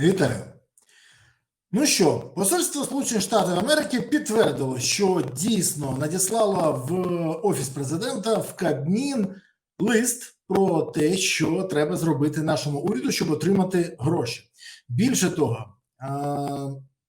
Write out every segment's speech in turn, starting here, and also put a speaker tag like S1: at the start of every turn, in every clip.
S1: Вітаю. Ну що, посольство Сполучених Штатів Америки підтвердило, що дійсно надіслало в офіс президента в Кабмін лист про те, що треба зробити нашому уряду, щоб отримати гроші. Більше того,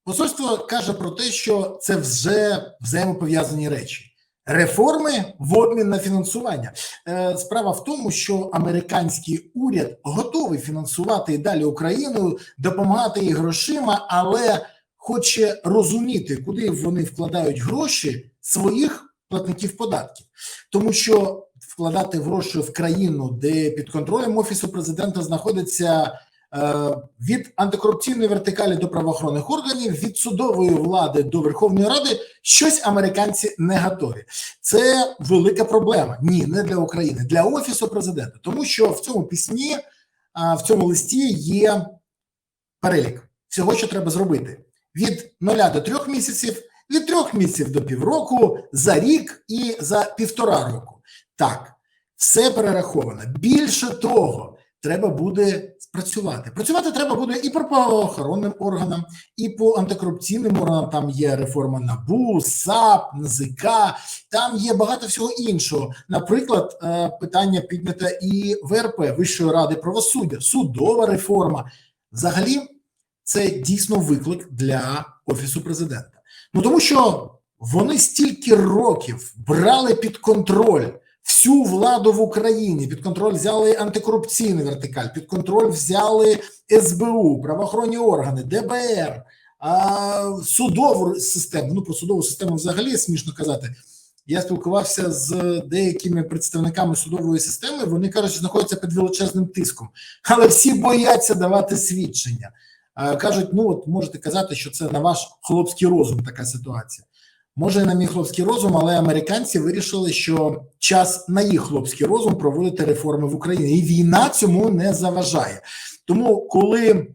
S1: посольство каже про те, що це вже взаємопов'язані речі. Реформи в обмін на фінансування. Е, Справа в тому, що американський уряд готовий фінансувати і далі Україну, допомагати їй грошима, але хоче розуміти, куди вони вкладають гроші своїх платників податків, тому що вкладати гроші в країну, де під контролем офісу президента знаходиться. Е, Від антикорупційної вертикалі до правоохоронних органів, від судової влади до Верховної Ради, щось американці не готові. Це велика проблема. Ні, не для України, для офісу президента, тому що в цьому письмі, в цьому листі є перелік всього, що треба зробити: від нуля до трьох місяців, від трьох місяців до півроку, за рік і за півтора року. Так, все перераховано. Більше того, треба буде спрацювати. Працювати треба буде і по правоохоронним органам, і по антикорупційним органам. Там є реформа НАБУ, САП, НЗК, там є багато всього іншого. Наприклад, е, питання піднято і ВРП Вищої ради правосуддя, судова реформа. Взагалі, це дійсно виклик для офісу президента. Ну тому що вони стільки років брали під контроль всю владу в Україні. Під контроль взяли антикорупційний вертикаль, під контроль взяли СБУ, правоохоронні органи, ДБР, судову систему. Ну про судову систему взагалі смішно казати. Я спілкувався з деякими представниками судової системи. Вони кажуть, що знаходяться під величезним тиском, але всі бояться давати свідчення. Кажуть, ну от можете казати, що це на ваш хлопський розум така ситуація. Може, на мій хлопський розум, але американці вирішили, що час на їх хлопський розум проводити реформи в Україні, і війна цьому не заважає. Тому, коли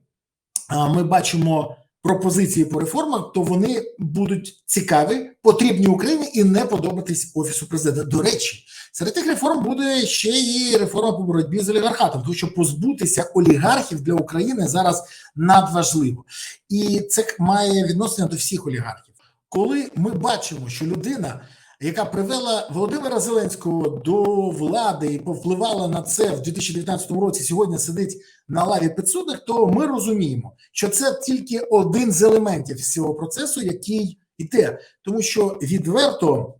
S1: ми бачимо пропозиції по реформах, то вони будуть цікаві, потрібні Україні і не подобатись офісу президента. До речі, серед тих реформ буде ще і реформа по боротьбі з олігархатом, тому що позбутися олігархів для України зараз надважливо, і це має відношення до всіх олігархів. Коли ми бачимо, що людина, яка привела Володимира Зеленського до влади і повпливала на це в 2019 році, сьогодні сидить на лаві підсудних, то ми розуміємо, що це тільки один з елементів цього процесу, який йде, тому що відверто,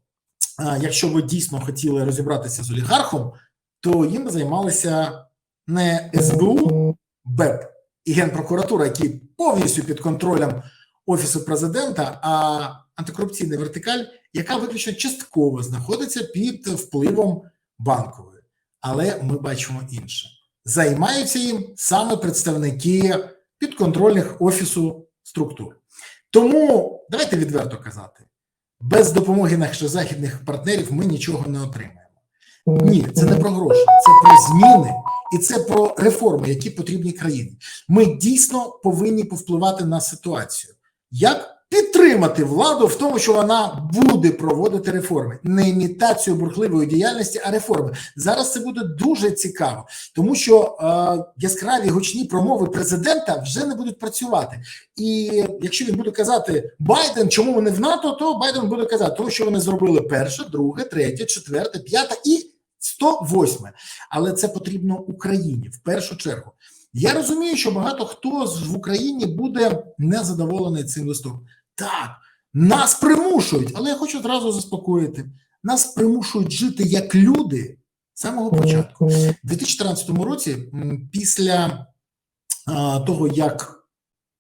S1: якщо ви дійсно хотіли розібратися з олігархом, то їм займалися не СБУ, БЕП і Генпрокуратура, які повністю під контролем офісу президента, а антикорупційна вертикаль, яка виключно частково знаходиться під впливом банкової. Але ми бачимо інше. Займаються їм саме представники підконтрольних офісу структур. Тому давайте відверто казати: без допомоги наших західних партнерів ми нічого не отримаємо. Ні, це не про гроші, це про зміни і це про реформи, які потрібні країні. Ми дійсно повинні повпливати на ситуацію. Як підтримати владу в тому, що вона буде проводити реформи, не імітацію бурхливої діяльності, а реформи. Зараз це буде дуже цікаво, тому що е, яскраві гучні промови президента вже не будуть працювати. І якщо він буде казати Байден, чому вони в НАТО, то Байден буде казати, тому що вони зробили перше, друге, третє, четверте, п'яте і 108. Але це потрібно Україні в першу чергу. Я розумію, що багато хто з- в Україні буде незадоволений цим листом. Так, нас примушують, але я хочу одразу заспокоїти: нас примушують жити як люди з самого початку. У 2014 році, після а, того, як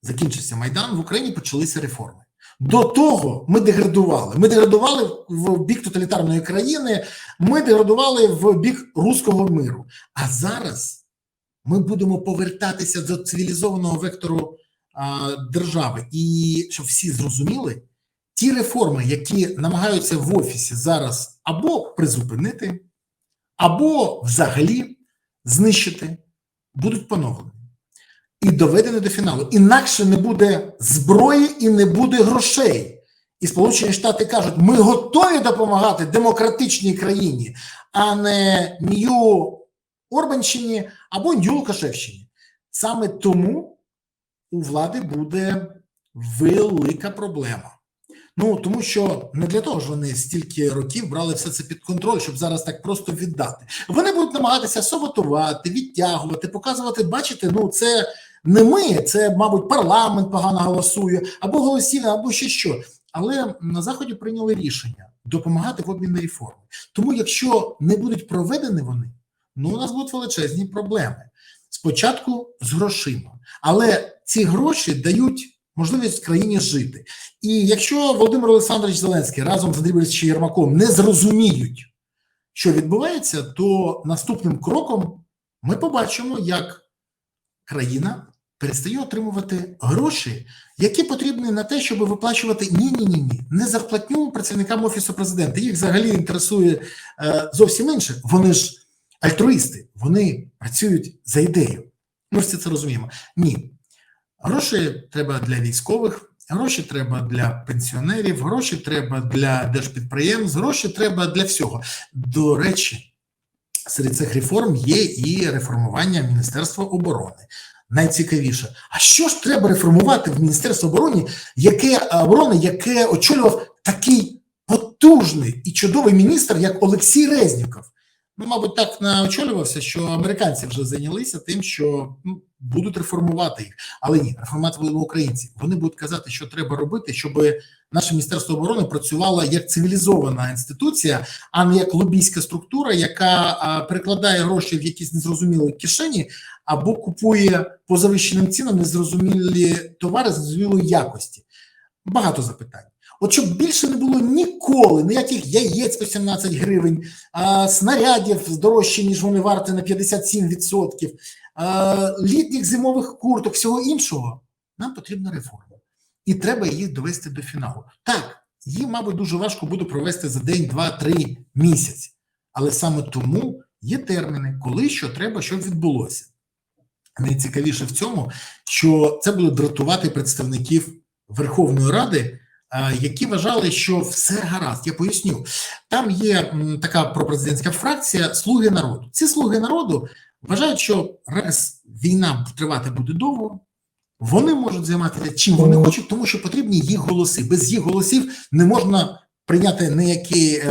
S1: закінчився Майдан, в Україні почалися реформи. До того ми деградували. Ми деградували в бік тоталітарної країни, ми деградували в бік руського миру. А зараз ми будемо повертатися до цивілізованого вектору а, держави. І щоб всі зрозуміли, ті реформи, які намагаються в офісі зараз або призупинити, або взагалі знищити, будуть поновлені і доведені до фіналу. Інакше не буде зброї і не буде грошей. І Сполучені Штати кажуть, ми готові допомагати демократичній країні, а не Нью Орбанщині або Нью Лукашевщині. Саме тому у влади буде велика проблема. Ну тому що не для того ж вони стільки років брали все це під контроль, щоб зараз так просто віддати. Вони будуть намагатися саботувати, відтягувати, показувати. Бачите, ну це не ми, це, мабуть, парламент погано голосує, або голосів, або ще що. Але на заході прийняли рішення допомагати в обмінній реформі. Тому, якщо не будуть проведені вони, ну у нас будуть величезні проблеми. Спочатку з грошима, але ці гроші дають можливість країні жити. І якщо Володимир Олександрович Зеленський разом з Андрієм Борисовичем Єрмаком не зрозуміють, що відбувається, то наступним кроком ми побачимо, як країна перестає отримувати гроші, які потрібні на те, щоб виплачувати ні, ні, ні, ні, не зарплатню працівникам офісу президента. Їх взагалі інтересує е, зовсім інше. Вони ж альтруїсти, вони працюють за ідею. Ми всі це розуміємо. Ні, гроші треба для військових. Гроші треба для пенсіонерів, гроші треба для держпідприємств, гроші треба для всього. До речі, серед цих реформ є і реформування Міністерства оборони. Найцікавіше, а що ж треба реформувати в Міністерстві оборони, яке оборони, яке очолював такий потужний і чудовий міністр, як Олексій Резніков? Ну, мабуть, так наочолювався, що американці вже зайнялися тим, що ну, будуть реформувати їх. Але ні, реформувати українці. Вони будуть казати, що треба робити, щоб наше міністерство оборони працювало як цивілізована інституція, а не як лобійська структура, яка а, перекладає гроші в якісь незрозумілі кишені або купує по завищеним цінам незрозумілі товари з незрозумілої якості. Багато запитань. От щоб більше не було ніколи ніяких яєць по 17 гривень, а, снарядів дорожче, ніж вони варті на 57%, а, літніх зимових курток, всього іншого, нам потрібна реформа. І треба її довести до фіналу. Так, її, мабуть, дуже важко буде провести за день, два, три місяць. Але саме тому є терміни, коли що треба, щоб відбулося. Найцікавіше в цьому, що це буде дратувати представників Верховної Ради які вважали, що все гаразд. Я поясню, там є така пропрезидентська фракція Слуги народу. Ці слуги народу вважають, що раз війна тривати буде довго, вони можуть займатися чим вони хочуть, тому що потрібні їх голоси. Без їх голосів не можна прийняти ніякий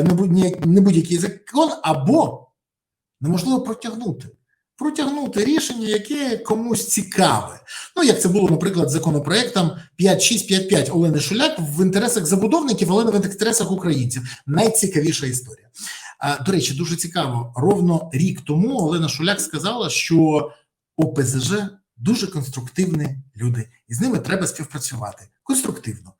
S1: не будь-який закон, або неможливо протягнути протягнути рішення, яке комусь цікаве. Ну, як це було, наприклад, законопроектом 5655 Олени Шуляк в інтересах забудовників, але не в інтересах українців. Найцікавіша історія. До речі, дуже цікаво. Ровно рік тому Олена Шуляк сказала, що ОПЗЖ дуже конструктивні люди, і з ними треба співпрацювати конструктивно.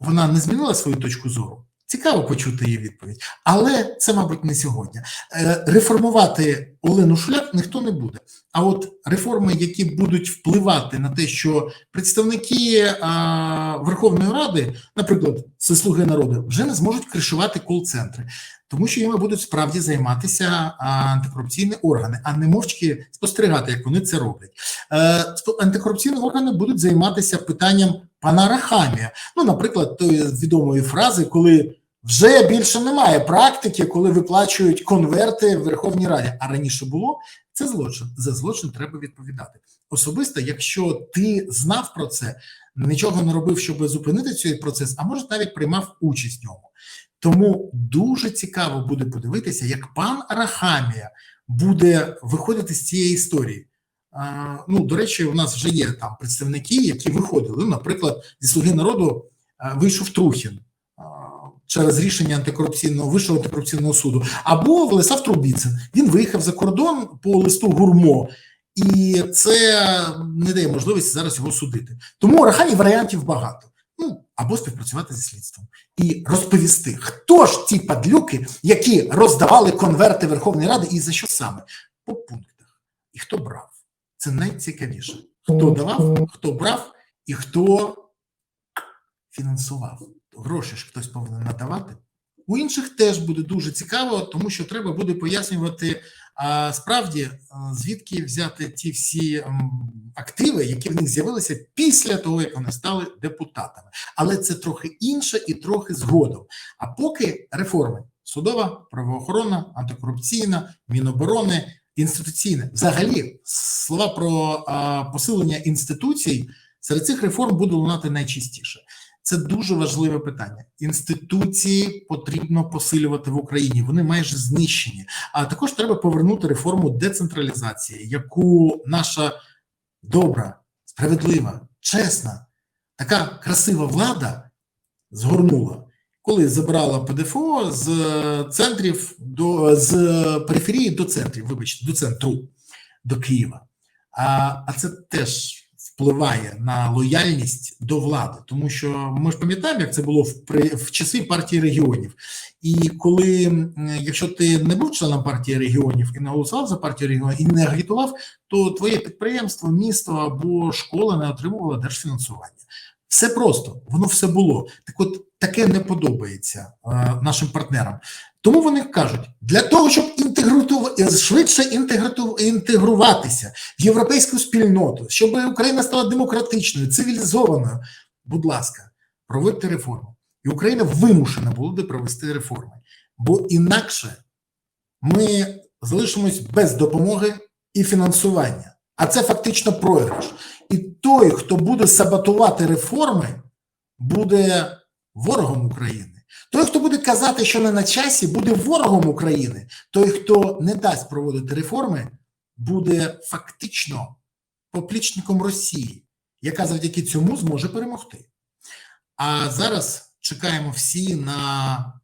S1: Вона не змінила свою точку зору. Цікаво почути її відповідь, але це, мабуть, не сьогодні. Е, реформувати Олену Шляк ніхто не буде. А от реформи, які будуть впливати на те, що представники а, Верховної Ради, наприклад, це слуги народу, вже не зможуть кришувати кол-центри, тому що їм будуть справді займатися антикорупційні органи, а не мовчки спостерігати, як вони це роблять. Е, антикорупційні органи будуть займатися питанням пана Рахамія. Ну, наприклад, тої відомої фрази, коли. Вже більше немає практики, коли виплачують конверти в Верховній Раді. А раніше було це злочин. За злочин треба відповідати. Особисто, якщо ти знав про це, нічого не робив, щоб зупинити цей процес, а може навіть приймав участь в ньому. Тому дуже цікаво буде подивитися, як пан Арахамія буде виходити з цієї історії. А, Ну, до речі, у нас вже є там представники, які виходили. Наприклад, зі слуги народу вийшов Трухін через рішення антикорупційного вищого антикорупційного суду, або Владислав Трубіцин. Він виїхав за кордон по листу гурмо, і це не дає можливості зараз його судити. Тому рахані варіантів багато. Ну або співпрацювати зі слідством і розповісти, хто ж ті падлюки, які роздавали конверти Верховної Ради, і за що саме по пунктах, і хто брав. Це найцікавіше. Хто давав, хто брав і хто фінансував гроші ж хтось повинен надавати. У інших теж буде дуже цікаво, тому що треба буде пояснювати а, справді, звідки взяти ті всі активи, які в них з'явилися після того, як вони стали депутатами. Але це трохи інше і трохи згодом. А поки реформи судова, правоохоронна, антикорупційна, міноборони, інституційне. Взагалі, слова про посилення інституцій серед цих реформ буде лунати найчастіше. Це дуже важливе питання. Інституції потрібно посилювати в Україні. Вони майже знищені. А також треба повернути реформу децентралізації, яку наша добра, справедлива, чесна, така красива влада згорнула, коли забрала ПДФО з центрів до з периферії до центрів. Вибачте, до центру до Києва. А, А це теж впливає на лояльність до влади, тому що ми ж пам'ятаємо, як це було в при в часи партії регіонів. І коли, якщо ти не був членом партії регіонів і не голосував за партію регіонів і не агітував, то твоє підприємство, місто або школа не отримувала держфінансування. Все просто, воно все було. Так, от таке не подобається е, нашим партнерам. Тому вони кажуть, для того, щоб швидше інтегруватися в європейську спільноту, щоб Україна стала демократичною, цивілізованою. Будь ласка, проводьте реформи. І Україна вимушена буде провести реформи, бо інакше ми залишимось без допомоги і фінансування. А це фактично програш. І той, хто буде саботувати реформи, буде ворогом України. Той, хто буде казати, що не на часі, буде ворогом України. Той, хто не дасть проводити реформи, буде фактично поплічником Росії, яка завдяки цьому зможе перемогти. А зараз чекаємо всі на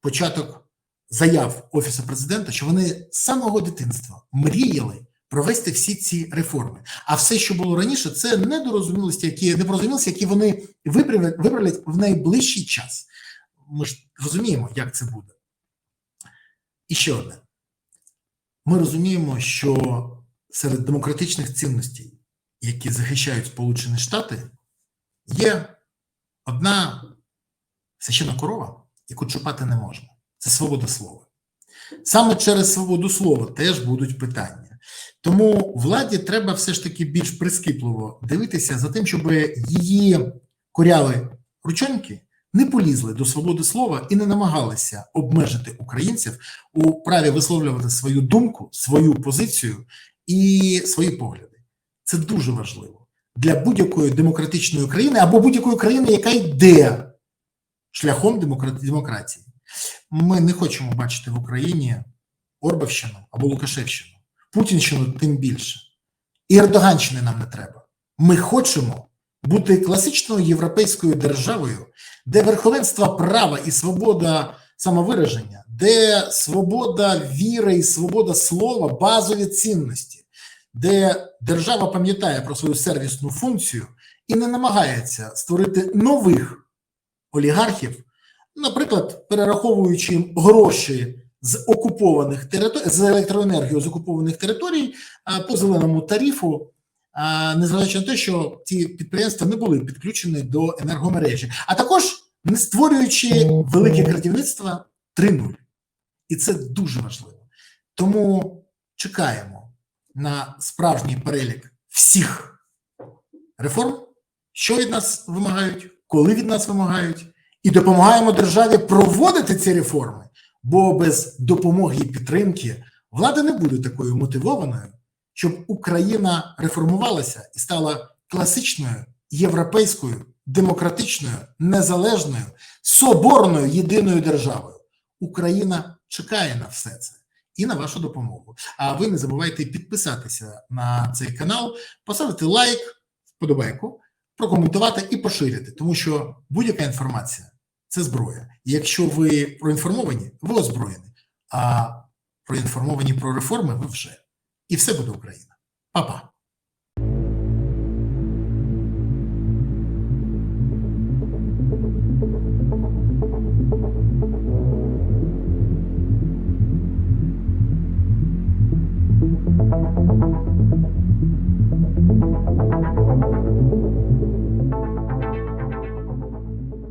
S1: початок заяв Офісу президента, що вони з самого дитинства мріяли провести всі ці реформи. А все, що було раніше, це недорозумілості, які непорозумілості, які вони виправлять, виправлять в найближчий час. Ми ж розуміємо, як це буде. І ще одне. Ми розуміємо, що серед демократичних цінностей, які захищають Сполучені Штати, є одна священна корова, яку чупати не можна. Це свобода слова. Саме через свободу слова теж будуть питання. Тому владі треба все ж таки більш прискіпливо дивитися за тим, щоб її коряли ручоньки не полізли до свободи слова і не намагалися обмежити українців у праві висловлювати свою думку, свою позицію і свої погляди. Це дуже важливо для будь-якої демократичної країни або будь-якої країни, яка йде шляхом демократії. Ми не хочемо бачити в Україні Орбавщину або Лукашевщину, Путінщину тим більше. І Ердоганщини нам не треба. Ми хочемо бути класичною європейською державою, де верховенство права і свобода самовираження, де свобода віри і свобода слова базові цінності, де держава пам'ятає про свою сервісну функцію і не намагається створити нових олігархів, наприклад, перераховуючи їм гроші. З окупованих територій з електроенергією з окупованих територій по зеленому тарифу незважаючи на те, що ці підприємства не були підключені до енергомережі, а також не створюючи велике крадівництво 3.0. І це дуже важливо. Тому чекаємо на справжній перелік всіх реформ, що від нас вимагають, коли від нас вимагають, і допомагаємо державі проводити ці реформи, бо без допомоги і підтримки влада не буде такою мотивованою щоб Україна реформувалася і стала класичною європейською, демократичною, незалежною, соборною єдиною державою. Україна чекає на все це і на вашу допомогу. А ви не забувайте підписатися на цей канал, поставити лайк, вподобайку, прокоментувати і поширити, тому що будь-яка інформація це зброя. Якщо ви проінформовані, ви озброєні. А проінформовані про реформи ви вже і все буде Україна. Па-па.